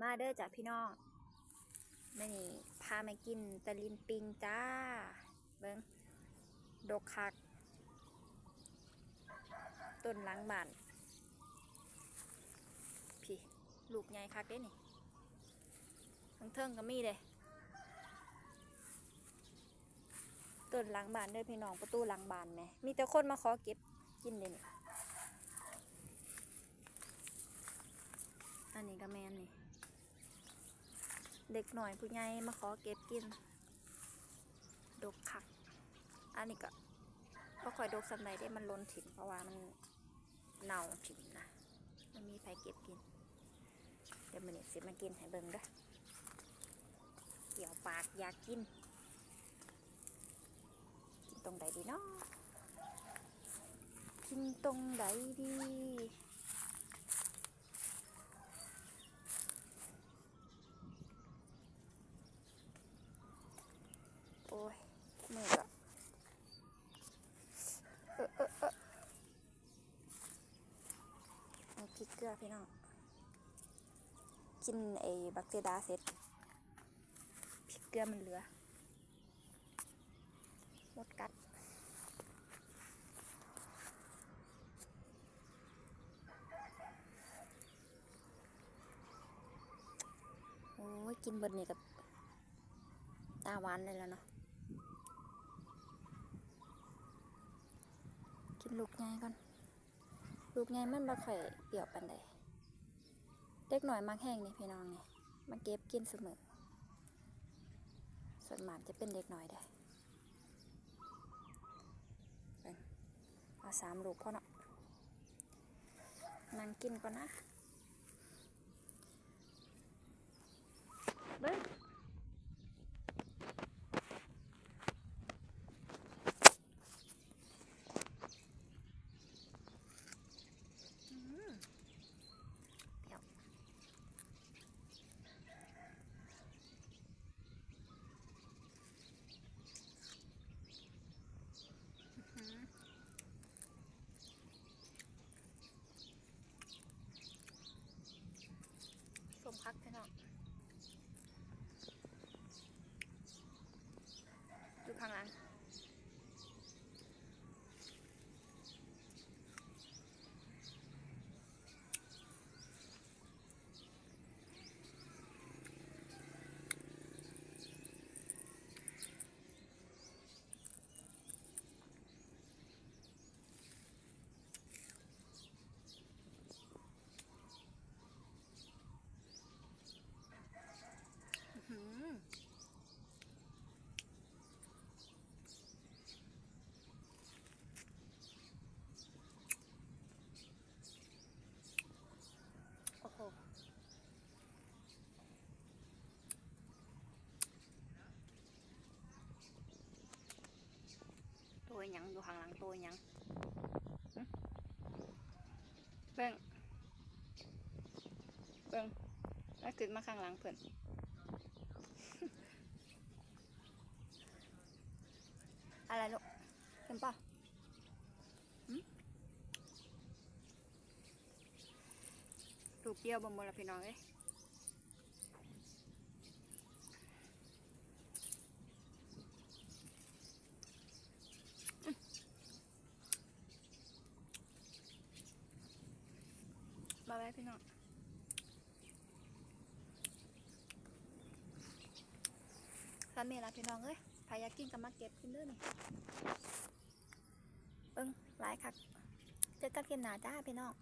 มาเด้อจ้ะพี่น้องไม่นี่พามากินตะลินปิงจ้า เบิ้งดกคัก ต้นหล้างบานพี่ลูกใหญ่คักเด้นี่ทั้งเทิงก็มีเลยต้นหล้างบานเด้อพี่น้องประตูหล้างบานไหมมีแต่คนมาขอเก็บกินเลยนี่อันนี้ก็แมนนี่ เด็กหน่อยผู้ใหญ่มาขอเก็บกิน ดกคัก อันนี้ก็ก็คอยดกสำใดได้มันล้นถิ่นเพราะว่ามันเน่าถิ่นนะมันมีใครเก็บกิน เดี๋ยวมันเนี่สิมากินให้เบิ่งเด้อเกี่ยวปากอยากกิน กินตรงใดดีเนาะกินตรงใดดี โอ้ยมือก็เออเออเออเอาพ ริกเกลือพี่น้อง กินไอ้บักเตอร์ดาเสร็จพริกเกลือมันเหลือ หมดกัดโอ้ยกินเบิดนี่กับตาหวานเลยแล้วเนาะ กินลูกไงก่อน ลูกไงมันบ่ค่อยเปรี้ยวปานใดเด็กหน่อยมักแห้งนี่พี่น้องนี่มาเก็บกินเสมอ ส่วนหมากจะเป็นเด็กหน่อยได้เอาสามลูกพอเนาะนั่งกินก่อนนะ เบิ้งอืมเปรี้ยวอื้อหือ สมพักพี่น้อง อยู่ข้างหลังอื้อหือ โอ้โห ตัวหยัง อยู่ข้างหลังตัวหยังหึเบิ่งเบิ่งแล้วขึ้นมาข้างหลังเพิ่นอะไรลูกขึ้นป่ะหึลูกเดียวบ่หมดละพี่น้องเอ้ย บายบายพี่น้องสามีละพี่น้องเอ้ยพายากินกับมาเก็บกินเด้อนี่เอิ้งหลายคักเจอกันกินหนาจ้าพี่น้อง